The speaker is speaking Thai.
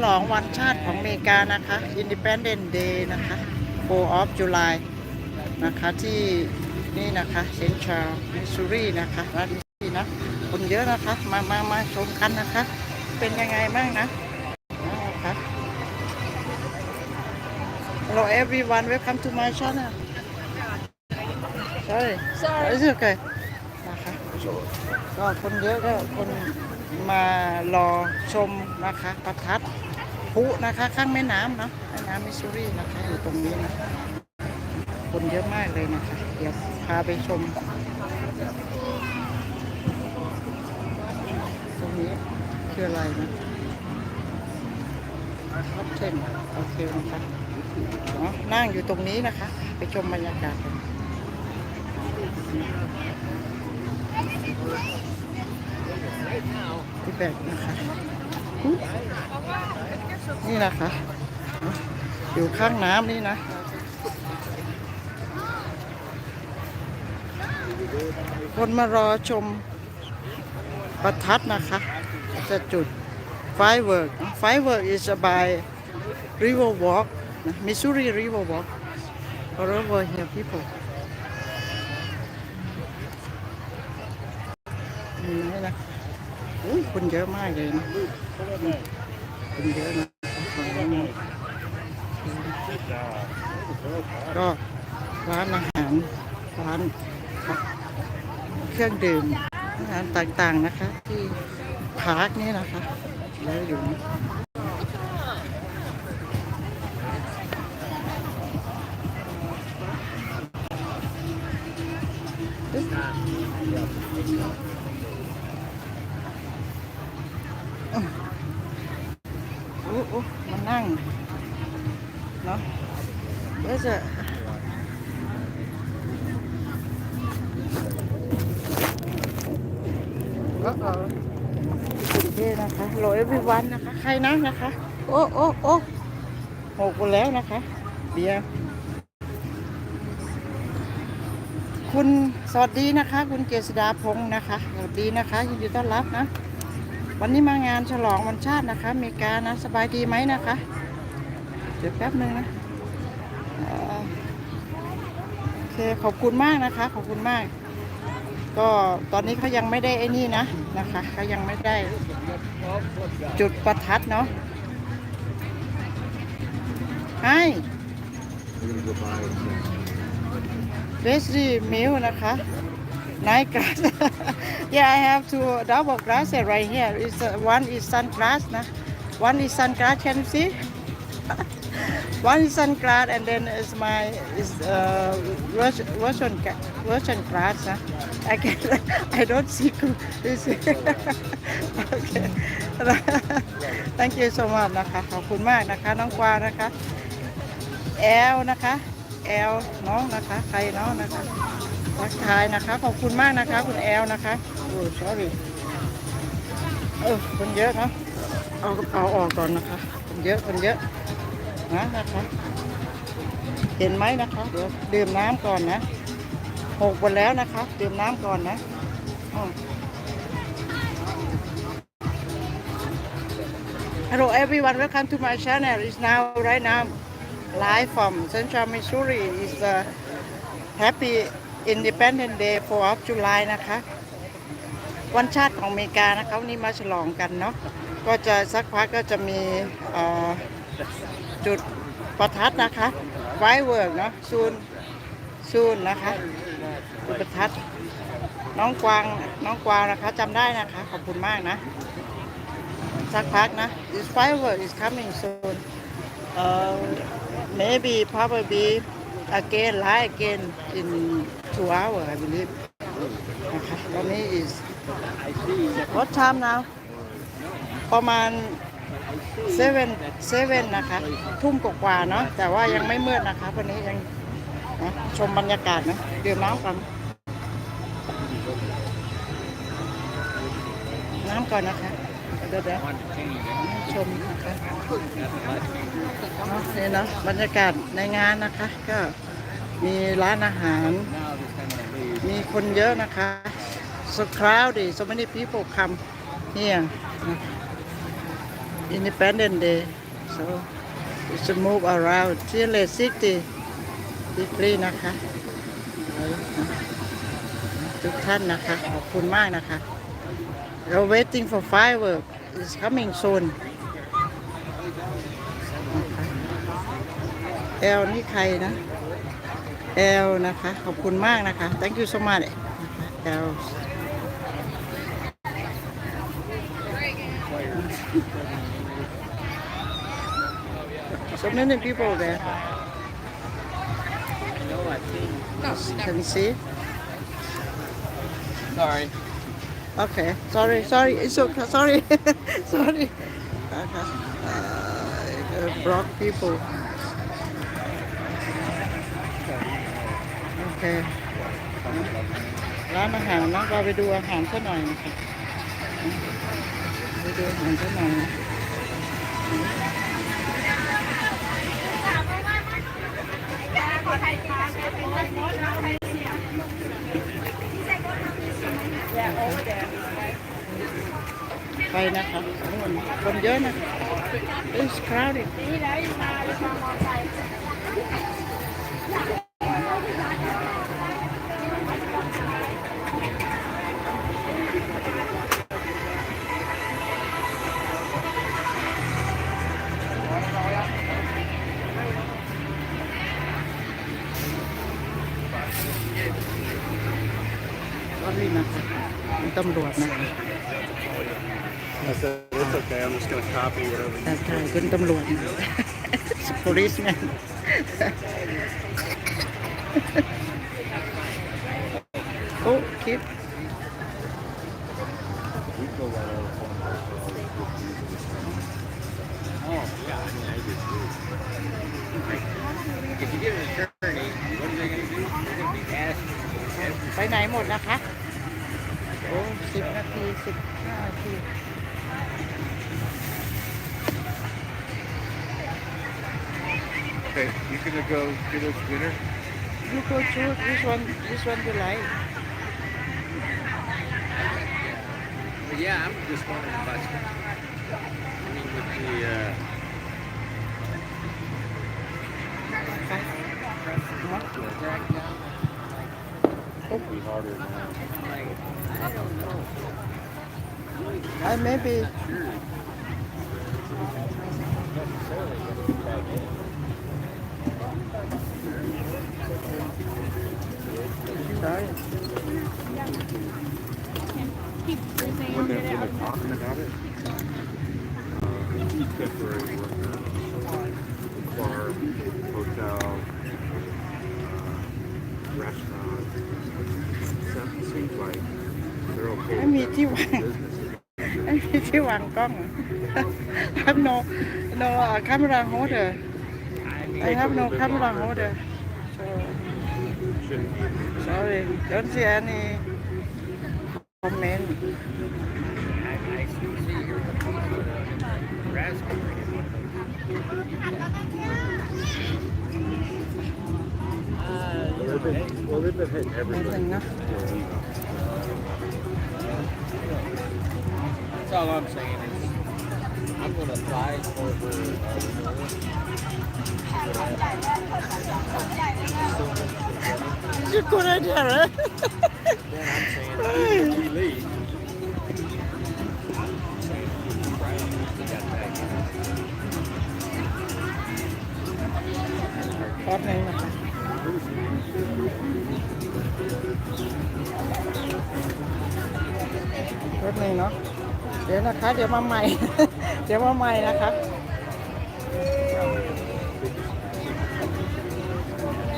ฉลองวันชาติของอเมริกานะคะ Independence Day นะคะ 4 of July นะคะที่นี่นะคะเซนทรัลมิสซูรีนะคะรัฐนี้นะคนเยอะนะคะ มามามาชมกันนะคะ เป็นยังไงบ้างนะนะคะ Hello everyone welcome to my channel Sorry Sorry. It's okay นะคะก็คนเยอะก็คนมารอชมนะคะประทัด พุนะคะ ข้างแม่น้ำเนาะแม่น้ำมิสซูรีนะคะ อยู่ตรงนี้นะคนเยอะมากเลยนะคะ เดี๋ยวพาไปชม ตรงนี้คืออะไรนะท็อปเทนโอเคนะคะนั่งอยู่ตรงนี้นะคะ ไปชมบรรยากาศกันที่แบกนะคะ นี่นะคะ อยู่ข้างน้ำนี่นะ คนมารอชมประทัดนะคะ จะจุด firework firework is by river walk นะ Missouri river walk all over here people นี่นะอุ้ยคนเยอะมากเลยนะคนเยอะนะ ก็ร้านอาหารร้านเครื่องดื่มอาหารต่างๆนะคะ ที่พาร์คนี้นะคะ แล้วอยู่ เนาะเดี๋ยวจะก็เออโอเคนะคะโหลเอวีวันนะคะ ใครนะนะคะ โอ้โอ้โอ้หกคนแล้วนะคะ เบียร์คุณสวัสดีนะคะ คุณเกษดาพงศ์นะคะ สวัสดีนะคะ ยินดีต้อนรับนะ วันนี้มางานฉลองวันชาตินะคะอเมริกานะ สบายดีไหมนะคะ เดี๋ยวแป๊บนึงนะโอเคขอบคุณมากนะคะ ขอบคุณมาก ก็ตอนนี้เขายังไม่ได้ไอ้นี่นะนะคะเขายังไม่ได้จุดประทัดเนาะให้เบสดีมิลนะคะ night glass yeah I have two double glass right here is uh, one is sun glass นะ one is sun glass can you see one is sun glass and then is my is uh, version version ga- version glass นะ I can I don't see good this okay thank you so much นะคะขอบคุณมากนะคะน้องกวางนะคะแอลนะคะแอลน้องนะคะใครน้องนะคะทักทายนะคะขอบคุณมากนะคะคุณแอลนะคะโอ้ sorry เออคนเยอะเนาะเอากระเป๋าออกก่อนนะคะคนเยอะคนเยอะ นะนะคะ เห็นไหมนะคะ เดี๋ยวดื่มน้ำก่อนนะหกวันแล้วนะคะ ดื่มน้ำก่อนนะอืม Hello everyone, welcome to my channel. It's now right now live from Central Missouri. It's a happy Independence Day 4 of July นะคะ วันชาติของอเมริกานะคะวันนี้มาฉลองกันเนาะก็จะสักพักก็จะมีอ่อ จุดประทัดนะคะไฟเวิร์กเนาะซูนซูนนะคะจุดประทัด น้องกวางน้องกวางนะคะจำได้นะคะ ขอบคุณมากนะ สักพักนะ is firework is coming soon uh, maybe probably again light again in two hours I believe นะคะตอนนี้ is what time now ประมาณ seven seven นนะคะ ทุ่มกว่าเนาะแต่ว่ายังไม่มืดนะคะวันนี้ยังนะชมบรรยากาศนะดื่มน้ำกันน้ำก่อนนะคะเดี๋ยวเดี๋ยวชมนะคะนี่เนาะบรรยากาศในงานนะคะ ก็มีร้านอาหาร มีคนเยอะนะคะ so crowded so many people come here Independence Day so we should move around 360 degree นะคะ ทุกท่านนะคะ ขอบคุณมากนะคะ เรา waiting for firework is coming soon แอลนี่ใครนะแอลนะคะ ขอบคุณมากนะคะ thank you so much แอล so many people there can see Sorry. Okay, sorry, sorry, it's okay, sorry, sorry. Okay. Uh, block people. Okay. ร้านอาหารนะเราไปดูอาหารสักหน่อยนะคะไปดูอาหารสักหน่อย ไปนะครับคนคนเยอะนะ It's crowded ตำรวจนะคะ I said, it's okay. I'm just going to copy whatever แต่ถ่ายเป็นตำรวจ policeman โอ้คลิป If you get an attorney, what are they going to do? They're going to be asking you every ไปไหนหมดนะคะโอ้ สิบนาทีสิบห้านาที Okay, you gonna go get us dinner? You go choose which one which one you like Well, yeah, I'm just wondering if I should. I mean, with the, uh, ไ ป Be harder now. I maybe they're talking about it, uh, temporary worker, bar, hotel, Sounds- Seems like they're okay. ไม่มีที่วาง Business. ไม่มีที่วางกล้อง I have no no uh, camera holder I have no camera holder so Shouldn't be. sorry don't see any comment I, I see here, raspberry. Well, they've been, well, they've been hitting นิด everybody. นึงเนาะ That's all I'm saying is, I'm going to apply for the, uh, renewal. you good idea right Then I'm saying, if we leave. We got รถหนึงนะคะแป๊บนึงเนาะ เดี๋ยวนะคะ เดี๋ยวมาใหม่ เดี๋ยวมาใหม่นะคะ